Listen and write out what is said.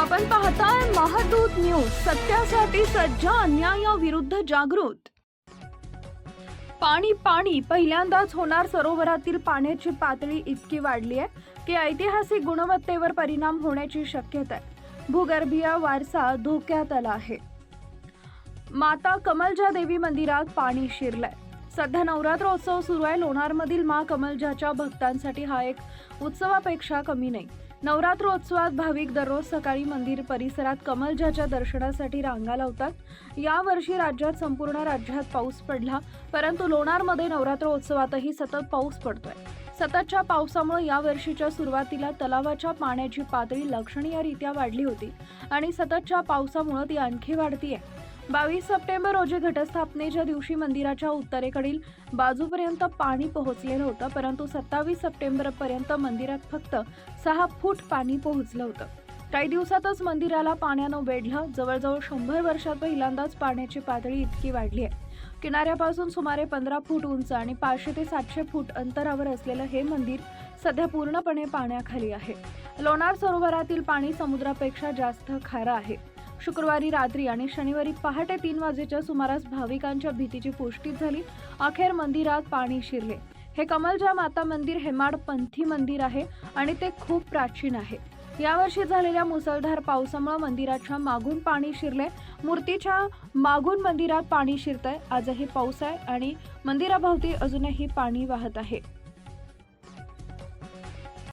आपण पाहताय महादूत न्यूज सत्यासाठी सज्ज अन्यायाविरुद्ध जागृत. पाणी पाणी पहिल्यांदाच होणार सरोवरातील पाण्याची पातळी इतकी वाढली आहे की ऐतिहासिक गुणवत्तेवर परिणाम होण्याची शक्यता आहे. भूगर्भीय वारसा धोक्यात आला आहे. माता कमलजा देवी मंदिरात पाणी शिरलंय. सध्या नवरात्रोत्सव सुरू आहे. लोणारमधील मा कमलजाच्या भक्तांसाठी हा एक उत्सवापेक्षा कमी नाही. नवरात्रोत्सवात भाविक दररोज सकाळी मंदिर परिसरात कमलजाच्या दर्शनासाठी रांगा लावतात. यावर्षी राज्यात संपूर्ण राज्यात पाऊस पडला परंतु लोणारमध्ये नवरात्रोत्सवातही सतत पाऊस पडतोय. सततच्या पावसामुळे यावर्षीच्या सुरुवातीला तलावाच्या पाण्याची पातळी लक्षणीयरित्या वाढली होती आणि सततच्या पावसामुळे ती आणखी वाढतीये. बावीस सप्टेंबर रोजी घटस्थापनेच्या दिवशी मंदिराच्या उत्तरेकडील बाजूपर्यंत पाणी पोहोचलेलं होतं परंतु सत्तावीस सप्टेंबरपर्यंत मंदिरात फक्त सहा फूट पाणी पोहोचलं होतं. काही दिवसातच मंदिराला पाण्यानं वेढलं. जवळजवळ शंभर वर्षात पहिल्यांदाच पाण्याची पातळी इतकी वाढली आहे. किनाऱ्यापासून सुमारे पंधरा फूट उंच आणि पाचशे ते सातशे फूट अंतरावर असलेलं हे मंदिर सध्या पूर्णपणे पाण्याखाली आहे. लोणार सरोवरातील पाणी समुद्रापेक्षा जास्त खारं आहे. शुक्रवारी रात्री आणि शनिवारी पहाटे तीन वाजेच्या सुमारास भाविकांच्या भीतीची पुष्टी झाली. अखेर मंदिरात पाणी शिरले. हे कमलजा माता मंदिर हेमाड पंथी मंदिर आहे आणि ते खूप प्राचीन आहे. यावर्षी झालेल्या मुसळधार पावसामुळे मंदिराच्या मागून पाणी शिरले. मूर्तीच्या मागून मंदिरात पाणी शिरतंय. आजही पाऊस आहे आणि मंदिराभोवती अजूनही पाणी वाहत आहे.